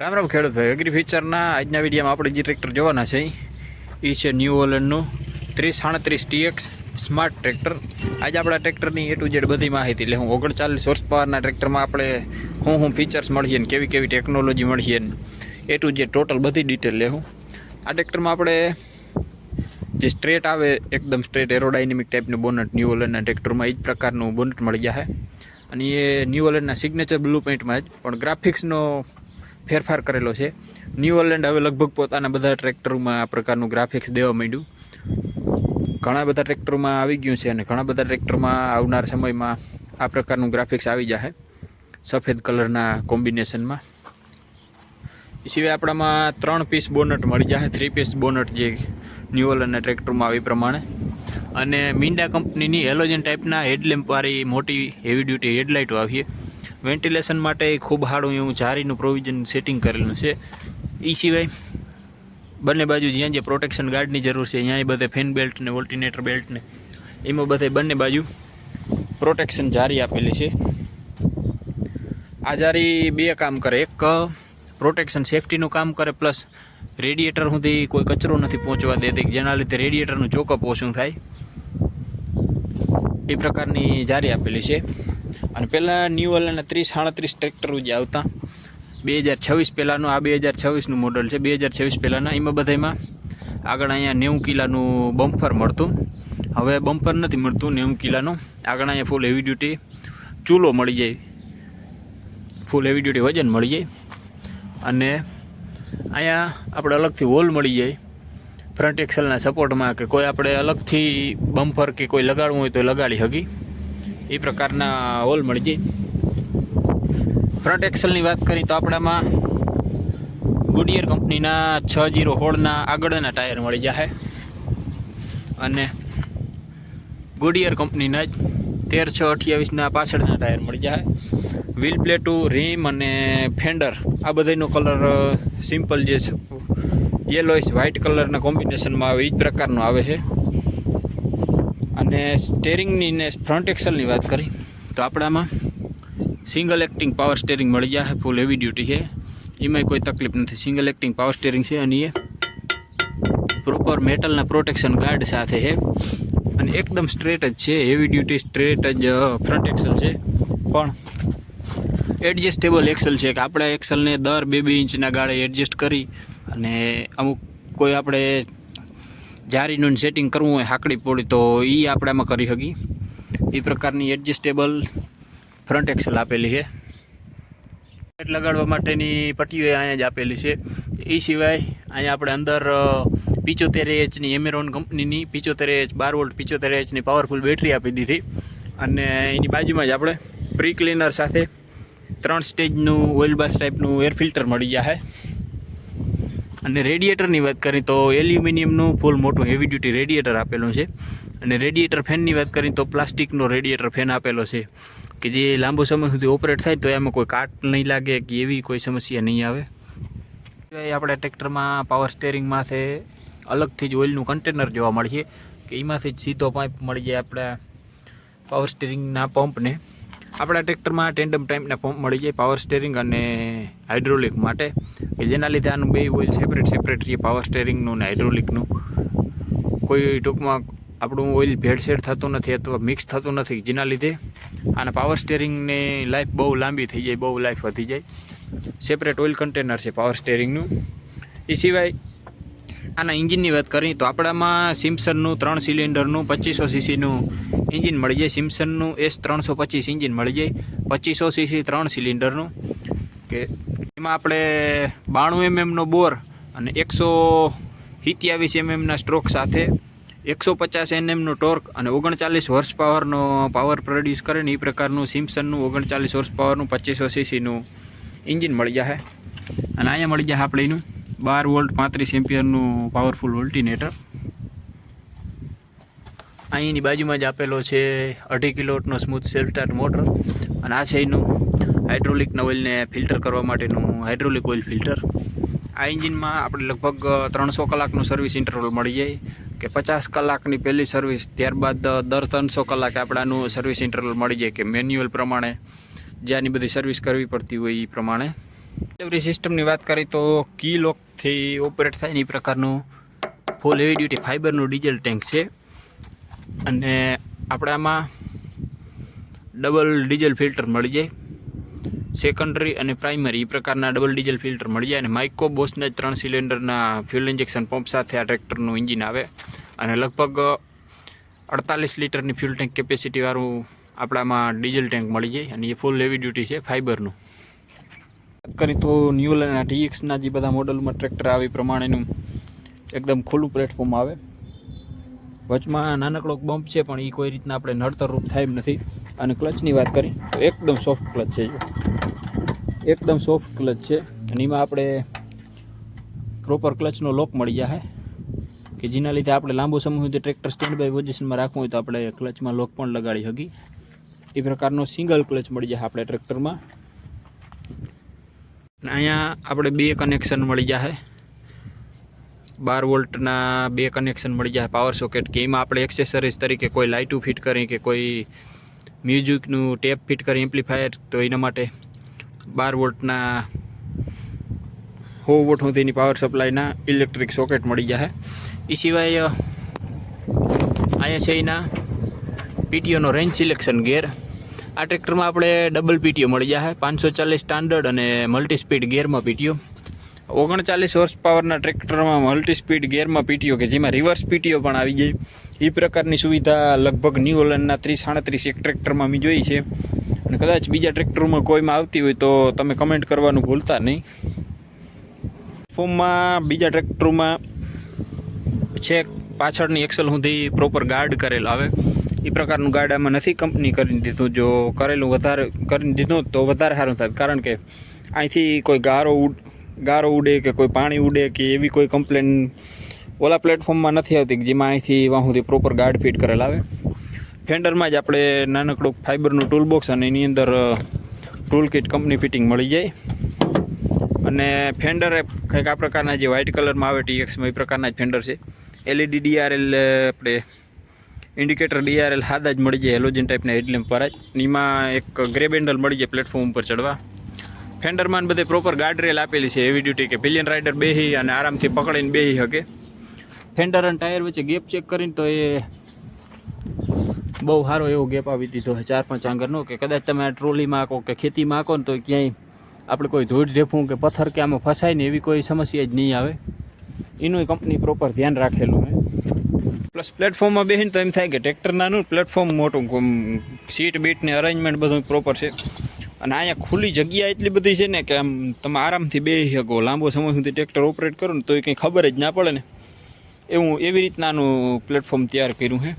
રામ રામ ખેડૂત ભાઈ એગ્રી ફીચરના આજના વિડીયોમાં આપણે જે ટ્રેક્ટર જોવાના છે એ છે ન્યૂ ઓલેન્ડનું ત્રીસ સાડત્રીસ ટીએક્સ સ્માર્ટ ટ્રેક્ટર આજે આપણા ટ્રેક્ટરની એ ટુ જેડ બધી માહિતી એટલે હું ઓગણચાલીસ હોર્સ પાવરના ટ્રેક્ટરમાં આપણે હું હું ફીચર્સ મળીએ ને કેવી કેવી ટેકનોલોજી મળીએ ને એ ટુ જેડ ટોટલ બધી ડિટેલ લેવું આ ટ્રેક્ટરમાં આપણે જે સ્ટ્રેટ આવે, એકદમ સ્ટ્રેટ એરોડાયનેમિક ટાઈપનું બોનટ ન્યૂ ઓલેન્ડના ટ્રેક્ટરમાં એ જ પ્રકારનું બોનટ મળી જાય અને એ ન્યૂ ઓલેન્ડના સિગ્નેચર બ્લુ પેઇન્ટમાં જ. પણ ગ્રાફિક્સનો ફેરફાર કરેલો છે. ન્યૂ ઓલેન્ડ હવે લગભગ પોતાના બધા ટ્રેક્ટરોમાં આ પ્રકારનું ગ્રાફિક્સ દેવા માંડ્યું. ઘણા બધા ટ્રેક્ટરોમાં આવી ગયું છે અને ઘણા બધા ટ્રેક્ટરમાં આવનાર સમયમાં આ પ્રકારનું ગ્રાફિક્સ આવી જશે સફેદ કલરના કોમ્બિનેશનમાં. એ સિવાય આપણામાં ત્રણ પીસ બોનટ મળી જશે થ્રી પીસ બોનટ જે ન્યુ અને ટ્રેક્ટરમાં આવી પ્રમાણે. અને મિન્ડા કંપનીની હેલોજન ટાઈપના હેડલેમ્પવાળી મોટી હેવી ડ્યુટી હેડલાઇટો આવીએ વેન્ટિલેશન માટે ખૂબ હાડું એવું જારીનું પ્રોવિઝન સેટિંગ કરેલું છે. એ સિવાય બંને બાજુ જ્યાં જ્યાં પ્રોટેક્શન ગાર્ડની જરૂર છે, ત્યાં એ બધે ફેન બેલ્ટ ને વોલ્ટિનેટર બેલ્ટ એમાં બધે બંને બાજુ પ્રોટેક્શન જારી આપેલી છે. આ જારી બે કામ કરે. એક પ્રોટેક્શન સેફટીનું કામ કરે, પ્લસ રેડિએટર સુધી કોઈ કચરો નથી પહોંચવા દેતી, જેના લીધે રેડિએટરનું ચોકઅપ ઓછું થાય. એ પ્રકારની જારી આપેલી છે. અને પહેલાં ન્યૂ વાલાના ત્રીસ, સાડત્રીસ ટ્રેક્ટરો જે આવતા. બે હજાર છવ્વીસ પહેલાંનું, આ બે હજાર છવ્વીસનું મોડલ છે. બે હજાર છવ્વીસ પહેલાંના, એમાં બધામાં આગળ અહીંયા નેવું કિલાનું બમ્પર મળતું. હવે બમ્પર નથી મળતું, નેવું કિલાનું. આગળ અહીંયા ફૂલ હેવી ડ્યુટી ચૂલો મળી જાય. ફૂલ હેવી ડ્યુટી વજન મળી જાય. અને અહીંયા આપણે અલગથી હોલ મળી જાય. ફ્રન્ટ એક્સલના સપોર્ટમાં કે કોઈ આપણે અલગથી બમ્પર કે કોઈ લગાડવું હોય તો લગાડી શકી એ પ્રકારના હોલ મળી જાય. ફ્રન્ટ એક્સલની વાત કરી તો આપણામાં ગુડિયર કંપનીના છ જીરો હોળના આગળના ટાયર મળી જશે અને ગુડિયર કંપનીના જ તેર છ અઠ્યાવીસના પાછળના ટાયર મળી જાય વ્હીલ પ્લેટું રીમ અને ફેન્ડર આ બધાનો કલર સિમ્પલ જે છે યલોઇશ વ્હાઇટ કલરના કોમ્બિનેશનમાં આવે એ જ પ્રકારનો આવે છે. અને સ્ટેરિંગની ને ફ્રન્ટ એક્સલની વાત કરી, તો આપણામાં સિંગલ એક્ટિંગ પાવર સ્ટેરિંગ મળી જાય ફૂલ હેવી ડ્યુટી છે. એમાંય કોઈ તકલીફ નથી. સિંગલ એક્ટિંગ પાવર સ્ટેરિંગ છે અને એ પ્રોપર મેટલના પ્રોટેક્શન ગાર્ડ સાથે છે. અને એકદમ સ્ટ્રેટ જ છે. હેવી ડ્યુટી સ્ટ્રેટ જ ફ્રન્ટ એક્સલ છે. પણ એડજસ્ટેબલ એક્સલ છે કે આપણે એક્સલને દર બે બે ઇંચના ગાળે એડજસ્ટ કરી અને અમુક કોઈ આપણે જારીનું સેટિંગ કરવું હોય હાકડી પોળી તો એ આપણે આમાં કરી શકીએ. એ પ્રકારની એડજસ્ટેબલ ફ્રન્ટ એક્સેલ આપેલી છે. લાઇટ લગાડવા માટેની પટ્ટીઓ અહીંયા જ આપેલી છે. એ સિવાય અહીંયા આપણે અંદર પિચોતેર એચની એમેરોન કંપનીની પિચોતેર એચ બાર વોલ્ટ પિચોતેર એચની પાવરફુલ બેટરી આપી દીધી. અને એની બાજુમાં જ આપણે પ્રી ક્લીનર સાથે ત્રણ સ્ટેજનું ઓઇલ બાસ ટાઈપનું એર ફિલ્ટર મળી જાય અને રેડિએટરની વાત કરીએ તો એલ્યુમિનિયમનું ફૂલ મોટું હેવી ડ્યુટી રેડિએટર આપેલું છે. અને રેડિએટર ફેનની વાત કરીએ તો પ્લાસ્ટિકનો રેડિએટર ફેન આપેલો છે. કે જે લાંબો સમય સુધી ઓપરેટ થાય તો એમાં કોઈ કાટ નહીં લાગે કે એવી કોઈ સમસ્યા નહીં આવે. આપણે ટ્રેક્ટરમાં પાવર સ્ટેરિંગમાં છે. અલગથી જ ઓઇલનું કન્ટેનર જોવા મળીએ. કે એમાંથી જ સીધો પાઇપ મળી જાય આપણા પાવર સ્ટેરિંગના પંપને આપણા ટ્રેક્ટરમાં ટેન્ડમ ટાઈપના પંપ મળી જાય પાવર સ્ટેરિંગ અને હાઇડ્રોલિક માટે, કે જેના લીધે આનું બે ઓઇલ સેપરેટ સેપરેટ છે પાવર સ્ટેરિંગનું ને હાઇડ્રોલિકનું કોઈ ટૂંકમાં આપણું ઓઇલ ભેળસેળ થતું નથી અથવા મિક્સ થતું નથી, જેના લીધે આના પાવર સ્ટેરિંગની લાઈફ બહુ લાંબી થઈ જાય, બહુ લાઈફ વધી જાય. સેપરેટ ઓઇલ કન્ટેનર છે પાવર સ્ટેરિંગનું એ સિવાય આના ઇન્જિનની વાત કરીએ તો આપણામાં સિમ્સનનું ત્રણ સિલિન્ડરનું પચીસો સીસીનું ઇન્જિન મળી જાય. સિમ્સનનું એસ ત્રણસો પચીસ ઇન્જિન મળી જાય. પચીસો સીસી ત્રણ સિલિન્ડરનું કે એમાં આપણે બાણું એમએમનો બોર અને એકસો સિત્યાવીસ એમએમના સ્ટ્રોક સાથે એકસો પચાસ એનએમનો ટોર્ક અને ઓગણચાલીસ હોર્સ પાવરનો પાવર પ્રોડ્યુસ કરે ને એ પ્રકારનું સિમ્સનનું ઓગણચાલીસ હોર્સ પાવરનું પચીસો સીસીનું એન્જિન મળી જશે અને અહીંયા મળી જશે આપણે એનું બાર વોલ્ટ પાંત્રીસ એમ્પિયરનું પાવરફુલ ઓલ્ટિનેટર અહીંની બાજુમાં જ આપેલો છે અઢી કિલોટનો સ્મૂથ સેલ્ટર મોટર અને આ છે એનું હાઇડ્રોલિકના ઓઇલને ફિલ્ટર કરવા માટેનું હાઇડ્રોલિક ઓઇલ ફિલ્ટર. આ એન્જિનમાં આપણે લગભગ ત્રણસો કલાકનું સર્વિસ ઇન્ટરવલ મળી જાય કે પચાસ કલાકની પહેલી સર્વિસ, ત્યારબાદ દર ત્રણસો કલાકે આપણાનું સર્વિસ ઇન્ટરવલ મળી જાય કે મેન્યુઅલ પ્રમાણે જે આની બધી સર્વિસ કરવી પડતી હોય એ પ્રમાણે. ડિલિવરી સિસ્ટમની વાત કરીએ તો કી લોકથી ઓપરેટ થાય એ પ્રકારનું ફૂલ હેવી ડ્યુટી ફાઇબરનું ડીઝલ ટેન્ક છે. અને આપણામાં ડબલ ડીઝલ ફિલ્ટર મળી જાય. સેકન્ડરી અને પ્રાઇમરી એ પ્રકારના ડબલ ડીઝલ ફિલ્ટર મળી જાય અને માઇકો બોસના ત્રણ સિલિન્ડરના ફ્યુલ ઇન્જેક્શન પંપ સાથે આ ટ્રેક્ટરનું ઇન્જિન આવે. અને લગભગ અડતાલીસ લીટરની ફ્યુલ ટેન્ક કેપેસિટીવાળું આપણામાં ડીઝલ ટેન્ક મળી જાય અને એ ફૂલ હેવી ડ્યુટી છે ફાઇબરનું વાત કરી તો ન્યુલેના ટીએક્સના જે બધા મોડલમાં ટ્રેક્ટર આવી પ્રમાણેનું એકદમ ખુલ્લું પ્લેટફોર્મ આવે. વચમાં નાનકડો બમ્પ છે પણ એ કોઈ રીતના આપણે નડતર રૂપ થાય એમ નથી. અને ક્લચની વાત કરી તો એકદમ સોફ્ટ ક્લચ છે જો. એકદમ સોફ્ટ ક્લચ છે અને એમાં આપણે પ્રોપર ક્લચનો લોક મળી જાય કે જેના લીધે આપણે લાંબો સમય સુધી ટ્રેક્ટર સ્ટેન્ડ બાય પોઝિશનમાં રાખવું હોય તો આપણે ક્લચમાં લોક પણ લગાડી શકી એ પ્રકારનો સિંગલ ક્લચ મળી જાય આપણે ટ્રેક્ટરમાં અહીંયા આપણે બે કનેક્શન મળી જાય બાર વોલ્ટના બે કનેક્શન મળી જાય પાવર સોકેટ કે એમાં આપણે એક્સેસરીઝ તરીકે કોઈ લાઇટું ફિટ કરી કે કોઈ મ્યુઝિકનું ટેપ ફિટ કરી એમ્પ્લીફાયર, તો એના માટે બાર વોલ્ટના સો વોટ સુધીની પાવર સપ્લાયના ઇલેક્ટ્રિક સોકેટ મળી જશે એ સિવાય એના પીટીઓનો રેન્જ સિલેક્શન ગેર આ ટ્રેક્ટરમાં આપણે ડબલ પીટીઓ મળી જશે પાંચસો ચાલીસ સ્ટાન્ડર્ડ અને મલ્ટી સ્પીડ ગેરમાં પીટીઓ ઓગણચાલીસ હોર્સ પાવરના ટ્રેક્ટરમાં મલ્ટી સ્પીડ ગેરમાં પીટીઓ કે જેમાં રિવર્સ પીટીઓ પણ આવી જાય એ પ્રકારની સુવિધા લગભગ ન્યૂ હોલેન્ડના ત્રીસ, સાડત્રીસ એક ટ્રેક્ટરમાં મેં જોઈ છે. અને કદાચ બીજા ટ્રેક્ટરોમાં કોઈમાં આવતી હોય તો તમે કમેન્ટ કરવાનું ભૂલતા નહીં. ફોર્મમાં બીજા ટ્રેક્ટરોમાં છેક પાછળની એક્સલ સુધી પ્રોપર ગાર્ડ કરેલ આવે. એ પ્રકારનું ગાર્ડ આમાં નથી કંપની કરી દીધું. જો કરેલું વધારે કરી દીધું તો વધારે સારું થાય. કારણ કે અહીંથી કોઈ ગારો ઉડ, ગારો ઉડે કે કોઈ પાણી ઉડે કે એવી કોઈ કમ્પ્લેન ઓલા પ્લેટફોર્મમાં નથી આવતી જેમાં અહીંથી વાં સુધી પ્રોપર ગાર્ડ ફિટ કરેલ આવે. ફેન્ડરમાં જ આપણે નાનકડું ફાઇબરનું ટૂલ બોક્સ અને એની અંદર ટૂલ કિટ કંપની ફિટિંગ મળી જાય. અને ફેન્ડર કંઈક આ પ્રકારના જે વ્હાઇટ કલરમાં આવે ટીએક્સમાં એ પ્રકારના જ ફેન્ડર છે. એલઈડી ડીઆરએલ આપણે ઇન્ડિકેટર ડીઆરએલ હાદા જ મળી જાય હેલોજન ટાઈપના હેડલેમ્પ પર જ. એમાં એક ગ્રે બેન્ડલ મળી જાય પ્લેટફોર્મ ઉપર ચડવા. ફેન્ડરમાં બધે પ્રોપર ગાર્ડ રેલ આપેલી છે હેવી ડ્યુટી કે પિલિયન રાઇડર બેહી અને આરામથી પકડીને બેહી શકે. ફેન્ડર અને ટાયર વચ્ચે ગેપ ચેક કરીને તો એ બહુ સારો એવો ગેપ આવી દીધો છે. ચાર પાંચ આંગરનો કે કદાચ તમે આ ટ્રોલીમાં આકો કે ખેતીમાં આકો ને તો ક્યાંય આપણે કોઈ ધૂળ ઢેફું કે પથ્થર કે આમાં ફસાય ને એવી કોઈ સમસ્યા જ નહીં આવે. એનું કંપની પ્રોપર ધ્યાન રાખેલું છે. પ્લસ પ્લેટફોર્મમાં બેસીને તો એમ થાય કે ટ્રેક્ટર નાનું પ્લેટફોર્મ મોટું સીટ બીટને અરેન્જમેન્ટ બધું પ્રોપર છે. અને અહીંયા ખુલ્લી જગ્યા એટલી બધી છે ને કે આમ તમે આરામથી બે શકો. લાંબો સમય સુધી ટ્રેક્ટર ઓપરેટ કરો ને તો એ કંઈ ખબર જ ના પડે ને. એવું એવી રીતનાનું પ્લેટફોર્મ તૈયાર કર્યું છે.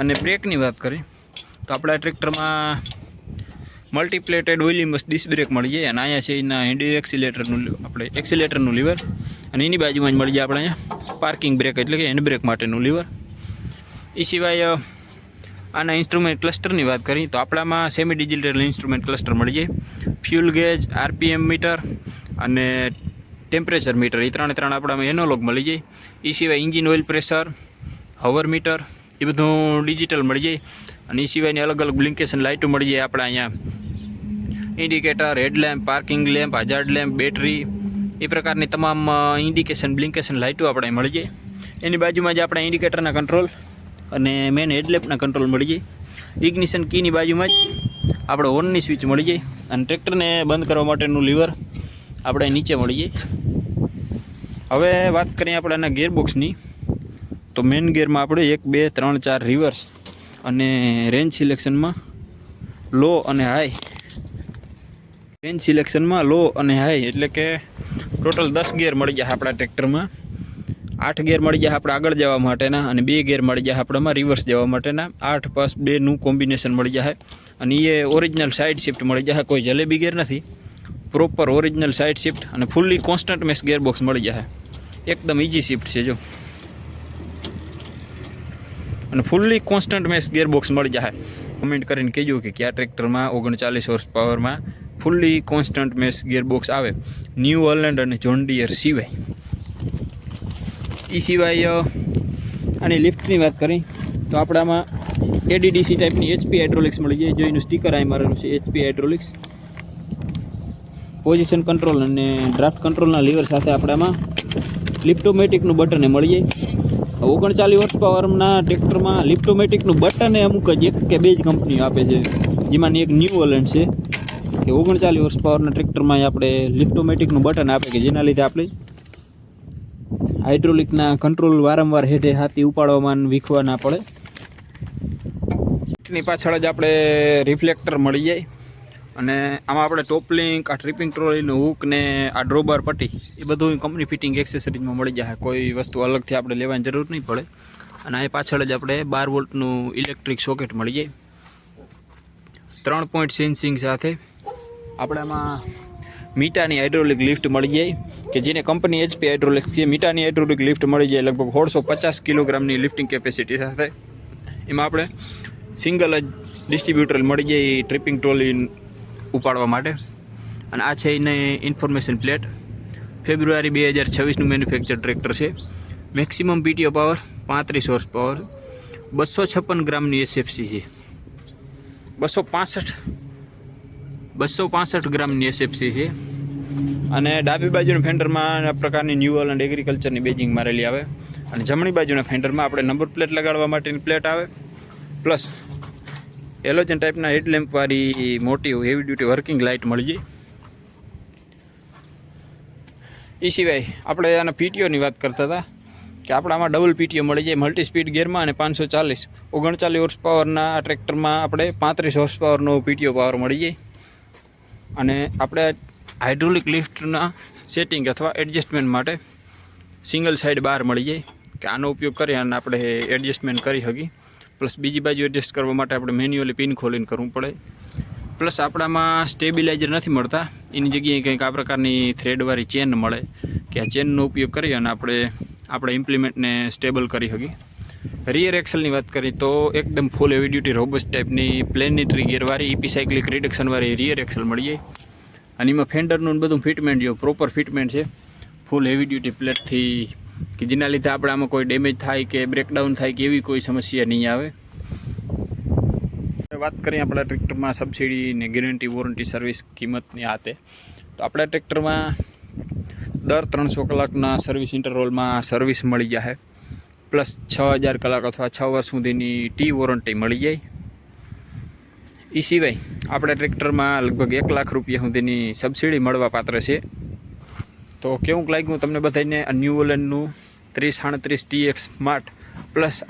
અને બ્રેકની વાત કરી તો આપણા ટ્રેક્ટરમાં મલ્ટીપ્લેટેડ ઓઇલી ડિસ્ક બ્રેક મળી જાય અને અહીંયા છે એના હેન્ડી એક્સિલેટરનું આપણે એક્સિલેટરનું લીવર અને એની બાજુમાં જ મળી જાય આપણે અહીંયા પાર્કિંગ બ્રેક એટલે કે હેન્ડ બ્રેક માટેનું લીવર એ સિવાય આના ઇન્સ્ટ્રુમેન્ટ ક્લસ્ટરની વાત કરી તો આપણામાં સેમી ડિજિટલ ઇન્સ્ટ્રુમેન્ટ ક્લસ્ટર મળી જાય. ફ્યુલ ગેજ આરપીએમ મીટર અને ટેમ્પરેચર મીટર એ ત્રણે ત્રણ આપણામાં એનોલોગ મળી જાય. એ સિવાય engine oil pressure hour meter એ બધું ડિજિટલ મળી જાય. અને એ સિવાયની અલગ અલગ બ્લિન્કેશન લાઇટો મળી જાય આપણે અહીંયા. Indicator headlamp parking lamp hazard lamp battery એ પ્રકારની તમામ ઇન્ડિકેશન બ્લિન્કેશન લાઇટો આપણે મળી જાય. એની બાજુમાં જ આપણે ઇન્ડિકેટરના કંટ્રોલ અને મેન હેડલેમ્પના કંટ્રોલ મળી જાય. ઇગ્નિશન કીની બાજુમાં જ આપણે હોર્નની સ્વિચ મળી જાય. અને ટ્રેક્ટરને બંધ કરવા માટેનું લીવર આપણે નીચે મળી જાય. હવે વાત કરીએ આપણે એના ગેરબોક્સની તો મેન ગેરમાં આપણે એક, બે, ત્રણ, ચાર રિવર્સ અને રેન્જ સિલેક્શનમાં લો અને હાઈ રેન્જ સિલેક્શનમાં લો અને હાઈ એટલે કે ટોટલ દસ ગેર મળી જાય આપણા ટ્રેક્ટરમાં આઠ ગેર મળી ગયા આપણે આગળ જવા માટેના અને બે ગેર મળી ગયા આપણામાં રિવર્સ જવા માટેના. આઠ પ્લસ બેનું કોમ્બિનેશન મળી જાય અને એ ઓરિજિનલ સાઇડ શિફ્ટ મળી જાય. કોઈ જલેબી ગેર નથી. પ્રોપર ઓરિજિનલ સાઇડ શિફ્ટ અને fully constant mesh gearbox box મળી જાય. એકદમ ઇઝી શિફ્ટ છે, જો. અને ફૂલ્લી કોન્સ્ટન્ટ મેસ ગેરબોક્સ મળી જાય કમેન્ટ કરીને કહેજો કે કયા ટ્રેક્ટરમાં ઓગણચાલીસ હોર્સ પાવરમાં ફૂલ્લી કોન્સ્ટન્ટ મેસ ગેરબોક્સ આવે. ન્યૂ ઓલેન્ડ અને જોન્ડિયર સિવાય. એ સિવાય આની લિફ્ટની વાત કરી, તો આપણામાં એડીડીસી ટાઈપની એચપી હાઇડ્રોલિક્સ મળી જાય. જો એનું સ્ટીકર અહીં મારેલું છે એચપી હાઇડ્રોલિક્સ પોઝિશન કંટ્રોલ અને ડ્રાફ્ટ કંટ્રોલના લીવર સાથે આપણે આમાં બટને મળી જાય. ઓગણચાલીસ હોર્સ પાવરના ટ્રેક્ટરમાં લિફ્ટોમેટિકનું બટન અમુક જ એક કે બે જ કંપનીઓ આપે છે. જેમાંની એક ન્યૂ ઓલેન્ડ છે. કે ઓગણચાલીસ હોર્સ પાવરના ટ્રેક્ટરમાં આપણે લિફ્ટોમેટિકનું બટન આપે કે જેના લીધે આપણે હાઇડ્રોલિકના કંટ્રોલ વારંવાર હેઠે હાથી ઉપાડવામાં વીખવા ના પડે. ની પાછળ જ આપણે રિફ્લેક્ટર મળી જાય. અને આમાં આપણે ટોપ લિંક આ ટ્રિપિંગ ટ્રોલીનું હૂક ને આ ડ્રોબર પટ્ટી, એ બધું કંપની ફિટિંગ એક્સેસરીઝમાં મળી જાય. કોઈ વસ્તુ અલગથી આપણે લેવાની જરૂર નહીં પડે. અને એ પાછળ જ આપણે બાર વોલ્ટનું ઇલેક્ટ્રિક સોકેટ મળી જાય. ત્રણ પોઈન્ટ સેન્સિંગ સાથે આપણે આમાં મીટાની હાઇડ્રોલિક લિફ્ટ મળી જાય, કે જેને કંપની એચપી હાઇડ્રોલિક છે, મીટાની હાઇડ્રોલિક લિફ્ટ મળી જાય લગભગ સોળસો પચાસ કિલોગ્રામની લિફ્ટિંગ કેપેસિટી સાથે. એમાં આપણે સિંગલ જ ડિસ્ટ્રીબ્યુટર મળી જાય ટ્રિપિંગ ટ્રોલી ઉપાડવા માટે. અને આ છે એને ઇન્ફોર્મેશન પ્લેટ ફેબ્રુઆરી બે હજાર છવ્વીસનું મેન્યુફેક્ચર ટ્રેક્ટર છે. મેક્સિમમ પીટીઓ પાવર પાંત્રીસ હોર્સ પાવર બસો છપ્પન ગ્રામની એસએફસી છે. બસો પાસઠ બસો પાસઠ ગ્રામની એસએફસી છે. અને ડાબી બાજુના ફેન્ડરમાં આ પ્રકારની ન્યુઅલ અને એગ્રીકલ્ચરની બેજિંગ મારેલી આવે. અને જમણી બાજુના ફેન્ડરમાં આપણે નંબર પ્લેટ લગાડવા માટેની પ્લેટ આવે. પ્લસ એલોજન ટાઈપના હેડલેમ્પવાળી મોટી હેવી ડ્યુટી વર્કિંગ લાઇટ મળી જાય એ સિવાય આપણે આના પીટીઓની વાત કરતા હતા કે આપણામાં ડબલ પીટીઓ મળી જાય મલ્ટી સ્પીડ ગિયરમાં અને પાંચસો ચાલીસ. ઓગણચાલીસ હોર્સ પાવરના આ ટ્રેક્ટરમાં આપણે પાંત્રીસ હોર્સ પાવરનો પીટીઓ પાવર મળી જાય. અને આપણે હાઇડ્રોલિક લિફ્ટના સેટિંગ અથવા એડજસ્ટમેન્ટ માટે સિંગલ સાઈડ બાર મળી જાય, કે આનો ઉપયોગ કરી અને આપણે એડજસ્ટમેન્ટ કરી શકીએ. પ્લસ બીજી બાજુ એડજસ્ટ કરવા માટે આપણે મેન્યુઅલી પિન ખોલીને કરવું પડે. પ્લસ આપણામાં સ્ટેબિલાઇઝર નથી મળતા. એની જગ્યાએ કંઈક આ પ્રકારની થ્રેડવાળી ચેન મળે કે આ ચેનનો ઉપયોગ કરી અને આપણે આપણે ઇમ્પ્લિમેન્ટને સ્ટેબલ કરી શકીએ. રિયર એક્સલની વાત કરીએ તો એકદમ ફૂલ હેવી ડ્યુટી રોબસ ટાઈપની પ્લેનેટરી ગિયરવાળી ઇપી સાયકલિક રિડક્શનવાળી રિયર એક્સલ મળી જાય. અને એમાં ફેન્ડરનું બધું ફિટમેન્ટ જો પ્રોપર ફિટમેન્ટ છે ફૂલ હેવી ડ્યુટી પ્લેટથી કે જેના લીધે આપણે આમાં કોઈ ડેમેજ થાય કે બ્રેકડાઉન થાય કે એવી કોઈ સમસ્યા નહીં આવે. વાત કરીએ આપણા ટ્રેક્ટરમાં સબસિડી ને ગેરંટી વોરંટી સર્વિસ કિંમતની આતે તો આપણા ટ્રેક્ટરમાં દર ત્રણસો કલાકના સર્વિસ ઇન્ટરવલમાં સર્વિસ મળી જાય. પ્લસ છ હજાર કલાક અથવા છ વર્ષ સુધીની ટી વોરંટી મળી જાય. એ સિવાય આપણા ટ્રેક્ટરમાં લગભગ એક લાખ રૂપિયા સુધીની સબસિડી મળવા પાત્ર છે. તો કેવું લાગ્યું તમને બધાને ન્યૂ ઓલેન્ડનું ત્રીસ સાડત્રીસ ટીએક્સ સ્માર્ટ પ્લસ